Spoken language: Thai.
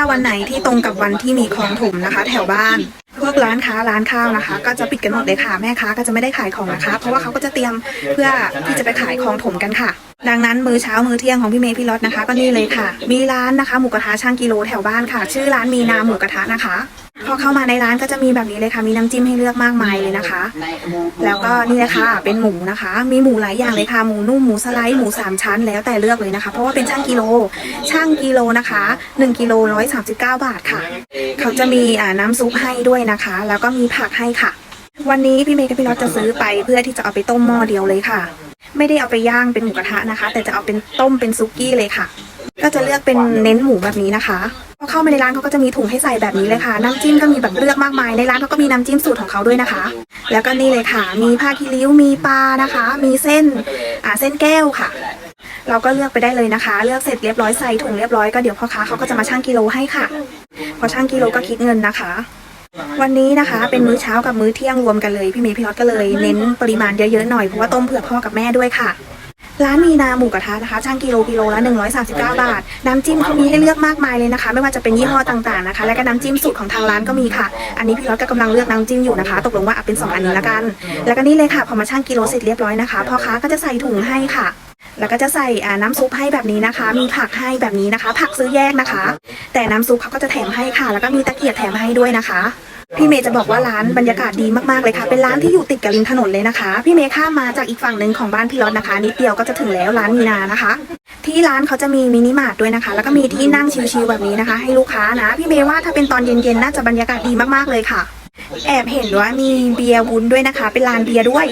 าวันไหนที่ตรงกับวันที่มีคลองถมนะคะ แถวบ้าน พวกร้านค้าร้านข้าวนะคะ ก็จะปิดกันหมดเลยค่ะแม่ค้าก็จะไม่ได้ขายของนะคะ เพราะว่าเขาก็จะเตรียมเพื่อที่จะไปขายคลองถมกันค่ะ ดังนั้นมื้อเช้ามื้อเที่ยงของพี่เมย์พี่รถนะคะ ก็นี่เลยค่ะ มีร้านนะคะหมูกระทะช่างกิโลแถวบ้านค่ะ ชื่อร้านมีนาหมูกระทะนะคะ อเข้ามาในร้านก็จะมีแบบนี้เลยค่ะ มีน้ำจิ้มให้เลือกมากมายเลยนะคะ แล้วก็นี่เลยค่ะเป็นหมูนะคะ มีหมูหลายอย่างเลยค่ะ หมูนุ่ม หมูสไลด์ หมูสามชั้น แล้วแต่เลือกเลยนะคะ เพราะว่าเป็นช่างกิโล ช่างกิโลนะคะ1กิโล139 บาทค่ะ เขาจะมีน้ำซุปให้ด้วยนะคะ แล้วก็มีผักให้ค่ะ วันนี้พี่เมย์กับพี่รอดจะซื้อไปเพื่อที่จะเอาไปต้มหม้อเดียวเลยค่ะ ไม่ได้เอาไปย่างเป็นหมูกระทะนะคะ แต่จะเอาเป็นต้มเป็นซุกี้เลยค่ะ ก็จะเลือกเป็นเน้นหมูแบบนี้นะคะ เข้ามาในร้านเขาก็จะมีถุงให้ใส่แบบนี้เลยค่ะ น้ำจิ้มก็มีแบบเลือกมากมาย ในร้านเขาก็มีน้ำจิ้มสูตรของเขาด้วยนะคะ แล้วก็นี่เลยค่ะ มีผ้าคีริ้ว มีปลานะคะ มีเส้น อ่า เส้นแก้วค่ะ เราก็เลือกไปได้เลยนะคะ เลือกเสร็จเรียบร้อยใส่ถุงเรียบร้อยก็เดี๋ยวพ่อค้าเขาก็จะมาชั่งกิโลให้ค่ะ พอชั่งกิโลก็คิดเงินนะคะ วันนี้นะคะ เป็นมื้อเช้ากับมื้อเที่ยงรวมกันเลย พี่เมย์พี่รอดก็เลยเน้นปริมาณเยอะๆหน่อยเพราะว่าต้มเผื่อพ่อกับแม่ด้วยค่ะ ร้านมีนาหมูกระทะนะคะช่างกิโลกิโลละ139 บาท น้ำจิ้มเขามีให้เลือกมากมายเลยนะคะ ไม่ว่าจะเป็นยี่ห้อต่างๆนะคะ และก็น้ำจิ้มสูตรของทางร้านก็มีค่ะ อันนี้พี่รถก็กำลังเลือกน้ำจิ้มอยู่นะคะ ตกลงว่าเอาเป็น 2 อันนี้ละกัน แล้วก็นี่เลยค่ะพอมาช่างกิโลเสร็จเรียบร้อยนะคะพ่อค้าก็จะใส่ถุงให้ค่ะแล้วก็จะใส่น้ำซุปให้แบบนี้นะคะ มีผักให้แบบนี้นะคะ ผักซื้อแยกนะคะ แต่น้ำซุปเขาก็จะแถมให้ค่ะ แล้วก็มีตะเกียบแถมให้ด้วยนะคะ พี่เมย์จะบอกว่าร้านบรรยากาศดีมากๆเลยค่ะ เป็นร้านที่อยู่ติดกับริมถนนเลยนะคะ พี่เมย์ข้ามมาจากอีกฝั่งหนึ่งของบ้านพี่รถนะคะ นิดเดียวก็จะถึงแล้วร้านมีนานะคะ ที่ร้านเขาจะมีมินิมาร์ทด้วยนะคะ แล้วก็มีที่นั่งชิลๆแบบนี้นะคะ ให้ลูกค้านะ พี่เมย์ว่าถ้าเป็นตอนเย็นๆน่าจะบรรยากาศดีมากๆเลยค่ะ แอบเห็นว่ามีเบียร์วุ้นด้วยนะคะ เป็นร้านเบียร์ด้วย